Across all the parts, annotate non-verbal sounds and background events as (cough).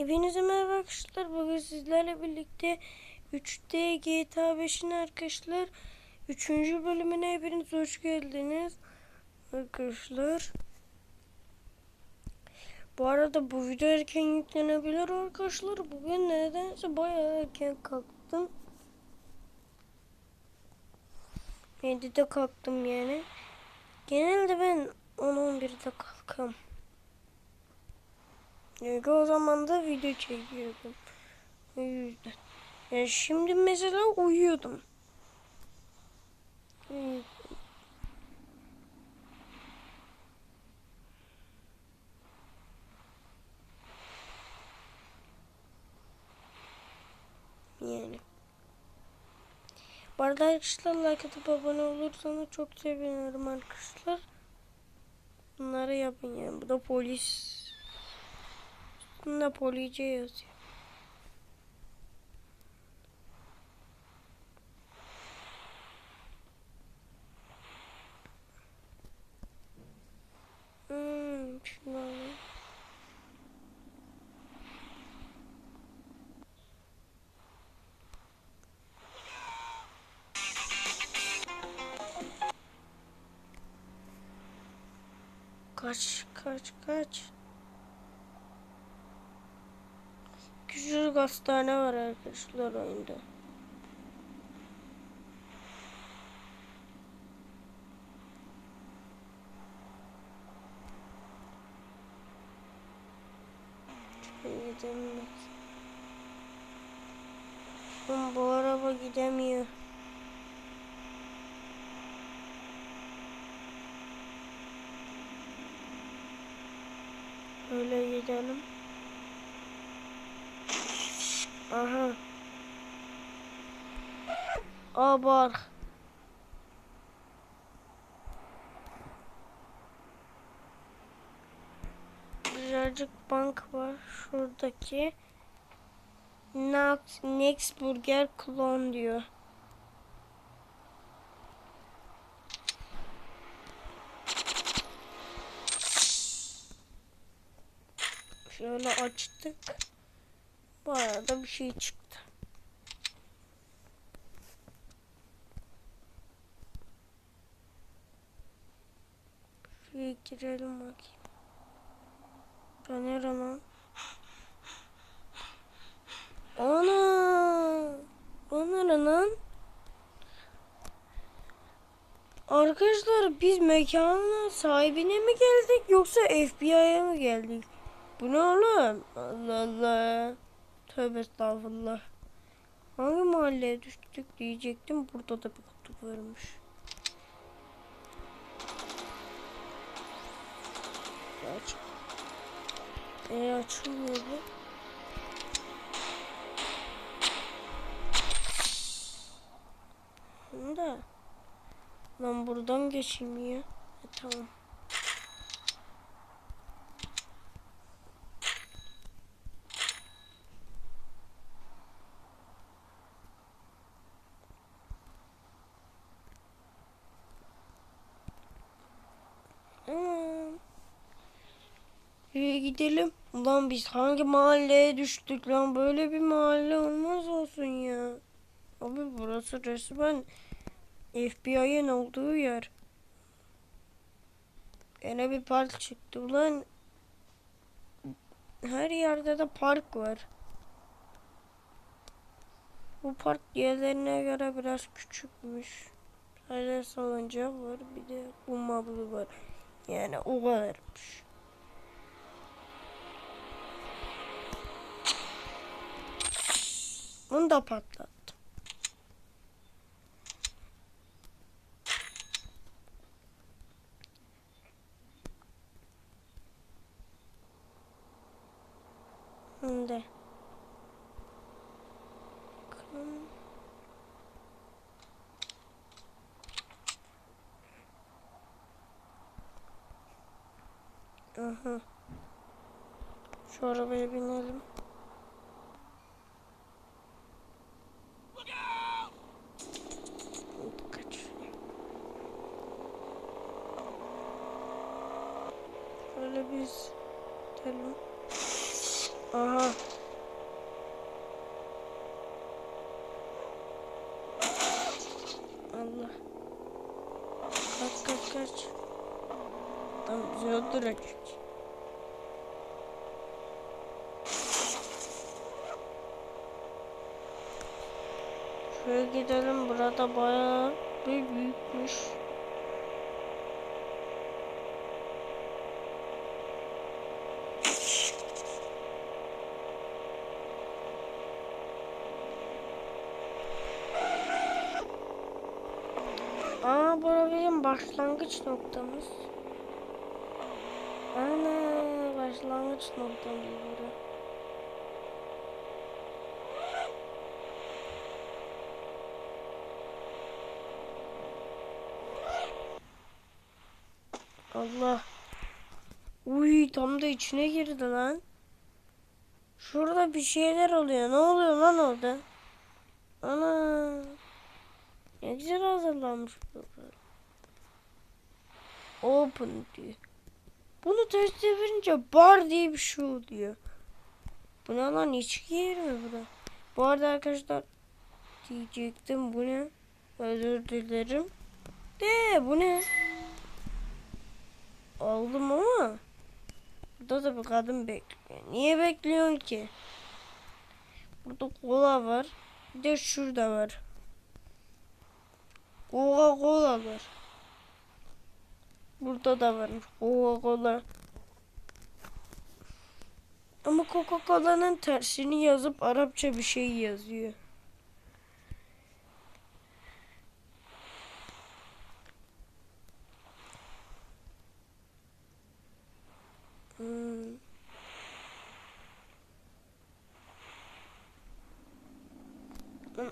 Hepinize merhaba arkadaşlar. Bugün sizlerle birlikte 3D GTA 5'in arkadaşlar 3. bölümüne hepiniz hoş geldiniz. Arkadaşlar. Bu arada bu video erken yüklenebilir arkadaşlar. Bugün nedense bayağı erken kalktım. 7'de kalktım yani. Genelde ben 10-11'de kalkam. Çünkü o zaman da video çekiyordum. O yüzden. Yani şimdi mesela uyuyordum. Uyuyordum. Yani. Bu arada arkadaşlar like atıp abone olursanız çok sevinirim arkadaşlar. Bunları yapın yani. Bu da polis. Bunda police yazıyor. Hmm, şunu. Kaç, kaç, kaç. Küçücük hastane var arkadaşlar oyunda. Gidelim. Bu araba gidemiyor. Öyle gidelim. Aha. Abar. Birazcık bank var şuradaki. Next, Burger Clone diyor. Şöyle açtık. Bu arada bir şey çıktı. Şuraya girelim bakayım. Lan? Ana! Ne lan? Arkadaşlar biz mekanın sahibine mi geldik yoksa FBI'ye mi geldik? Bu ne oğlum? Allah Allah. Tövbe estağfurullah. Hangi mahalleye düştük diyecektim. Burada da bir kutu varmış. Aç. E açılmıyor bu. Da. Lan buradan geçeyim ya. E. Tamam. Gidelim. Ulan biz hangi mahalleye düştük lan? Böyle bir mahalle olmaz olsun ya. Abi burası resmen FBI'ın olduğu yer. Gene bir park çıktı ulan. Her yerde de park var. Bu park diğerlerine göre biraz küçükmüş. Sadece salıncak var bir de kum var. Yani o kadarmış. Bunu da patlattım. Şimdi. Aha. Şu arabaya binelim. Kaç. Şöyle biz gidelim. Aha. Allah. Kaç. Tam bizi öldürecek. Şöyle gidelim. Burada bayağı bir büyükmüş. Başlangıç noktamız. Ana başlangıç noktamız bura. Allah. Uy tam da içine girdi lan. Şurada bir şeyler oluyor. Ne oluyor lan orada? Ana. Ne güzel hazırlanmış bu. Open diyor. Bunu ters çevirince bar diye bir şey oluyor. Bu ne lan içki yeri mi bu da? Bu arada arkadaşlar diyecektim bu ne? Özür dilerim. De bu ne? Aldım ama burada da bir kadın bekliyor. Niye bekliyorsun ki? Burada kola var. Bir de şurada var. Coca Cola var. Burada da var Coca Cola. Ama Coca Cola'nın tersini yazıp Arapça bir şey yazıyor. Hmm.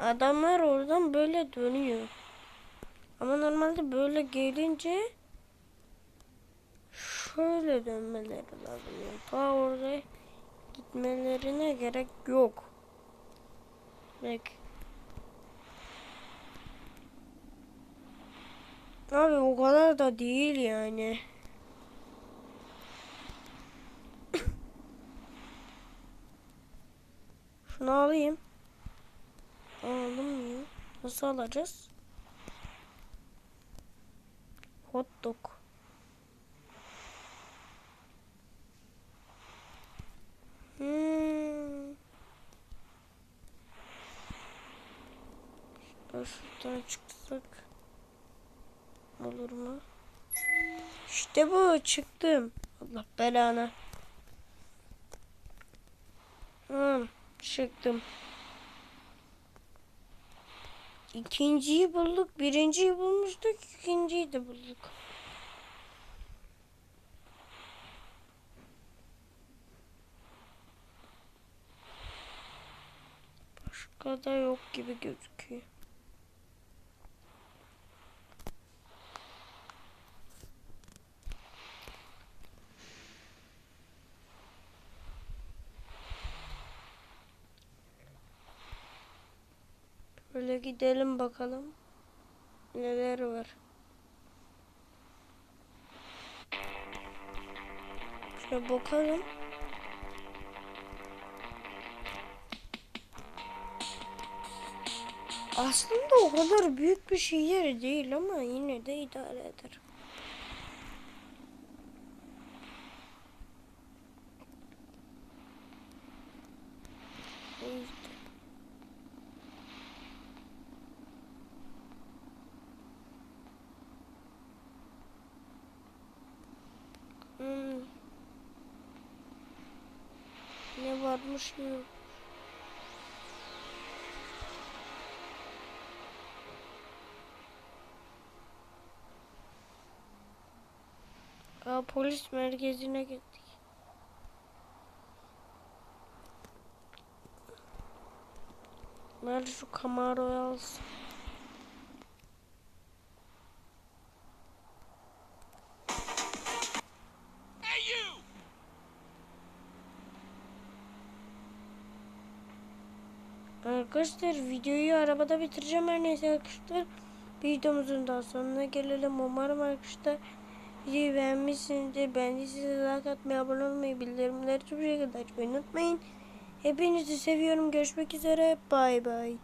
Adamlar oradan böyle dönüyor. Ama normalde böyle gelince şöyle dönmeleri lazım. Yani ta oraya gitmelerine gerek yok. Bak. Abi o kadar da değil yani. (coughs) Şunu alayım. Aldım ya. Nasıl alacağız? Hot dog. Hmm. Şuradan çıksak olur mu? İşte bu çıktım. Allah belanı. Hmm, çıktım. İkinciyi bulduk. Birinciyi bulmuştuk. ikinciyi de bulduk. Başka da yok gibi gözüküyor. Böyle gidelim bakalım. Neler var. Şöyle bakalım. Aslında o kadar büyük bir şehir değil ama yine de idare eder. İşte. Hmm. Ne varmış mı? Aa, polis merkezine gittik. Ben şu Camaro'yu alsın. Arkadaşlar videoyu arabada bitireceğim her neyse arkadaşlar. Videomuzun daha sonuna gelelim. Umarım arkadaşlar Videoyu beğenmişsinizdir. Beğendiyseniz like atmayı, abone olmayı, bildirimleri tüm şekilde unutmayın. Hepinizi seviyorum. Görüşmek üzere. Bay bay.